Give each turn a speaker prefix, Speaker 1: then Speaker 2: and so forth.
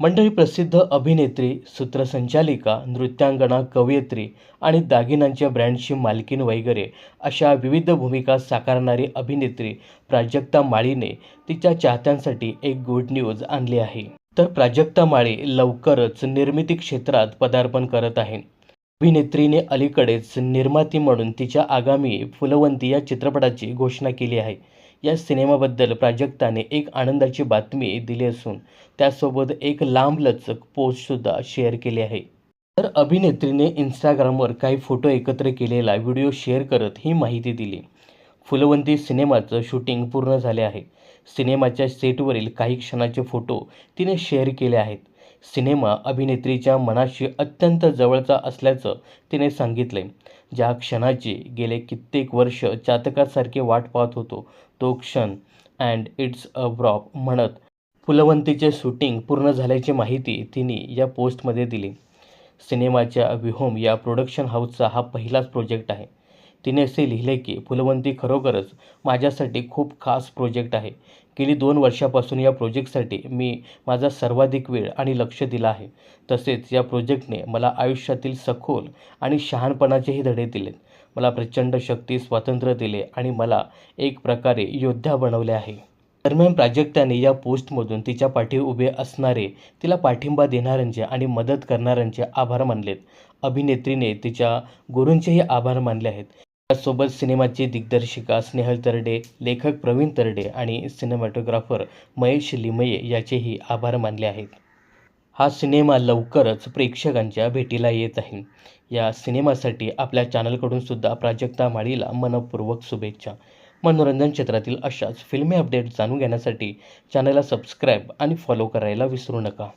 Speaker 1: मंडळी प्रसिद्ध अभिनेत्री सूत्रसंचालिका नृत्यांगना कवयित्री आणि दागिन्यांच्या ब्रँडची मालकीण वगैरे अशा विविध भूमिका साकारणारी अभिनेत्री प्राजक्ता माळीने तिच्या चाहत्यांसाठी एक गुड न्यूज आणली आहे. तर प्राजक्ता माळी लवकरच निर्मिती क्षेत्रात पदार्पण करत आहे. अभिनेत्रीने अलीकडेच निर्माती म्हणून तिच्या आगामी फुलवंती या चित्रपटाची घोषणा केली आहे. या सिनेमाबद्दल प्राजक्ताने एक आनंदाची बातमी दिली असून त्यासोबत एक लांबलचक पोस्टसुद्धा शेअर केली आहे. तर अभिनेत्रीने इंस्टाग्रामवर काही फोटो एकत्र केलेला व्हिडिओ शेअर करत ही माहिती दिली. फुलवंती सिनेमाचं शूटिंग पूर्ण झाले आहे. सिनेमाच्या सेटवरील काही क्षणाचे फोटो तिने शेअर केले आहेत. सिनेमा अभिनेत्रीच्या मनाशी अत्यंत जवळचा असल्याचं तिने सांगितले ज्या क्षणाची गेले कित्येक वर्ष चातकासारखे वाट पाहत होतो तो क्षण अँड इट्स अ ब्रॉप म्हणत फुलवंतीचे शूटिंग पूर्ण झाल्याची माहिती तिने या पोस्टमध्ये दिली. सिनेमाच्या विहोम या प्रोडक्शन हाऊसचा हा पहिलाच प्रोजेक्ट आहे. तिने असे लिहिले की फुलवंती खरोखरच माझ्यासाठी खूप खास प्रोजेक्ट आहे. गेली दोन वर्षापासून या प्रोजेक्टसाठी मी माझा सर्वाधिक वेळ आणि लक्ष दिला आहे. तसेच या प्रोजेक्टने मला आयुष्यातील सखोल आणि शहाणपणाचेही धडे दिलेत. मला प्रचंड शक्ती स्वातंत्र्य दिले आणि मला एक प्रकारे योद्धा बनवले आहे. दरम्यान प्राजक्ताने या पोस्टमधून तिच्या पाठी उभे असणारे तिला पाठिंबा देणाऱ्यांचे आणि मदत करणाऱ्यांचे आभार मानलेत. अभिनेत्रीने तिच्या गुरूंचेही आभार मानले आहेत. त्यासोबत सिनेमाची दिग्दर्शिका स्नेहल तरडे लेखक प्रवीण तरडे आणि सिनेमॅटोग्राफर महेश लिमये याचेही आभार मानले आहेत. हा सिनेमा लवकरच प्रेक्षकांच्या भेटीला येत आहे. या सिनेमासाठी आपल्या चॅनलकडून सुद्धा प्राजक्ता माळीला मनपूर्वक शुभेच्छा. मनोरंजन क्षेत्रातील अशाच फिल्मी अपडेट जाणून घेण्यासाठी चॅनलला सबस्क्राईब आणि फॉलो करायला विसरू नका.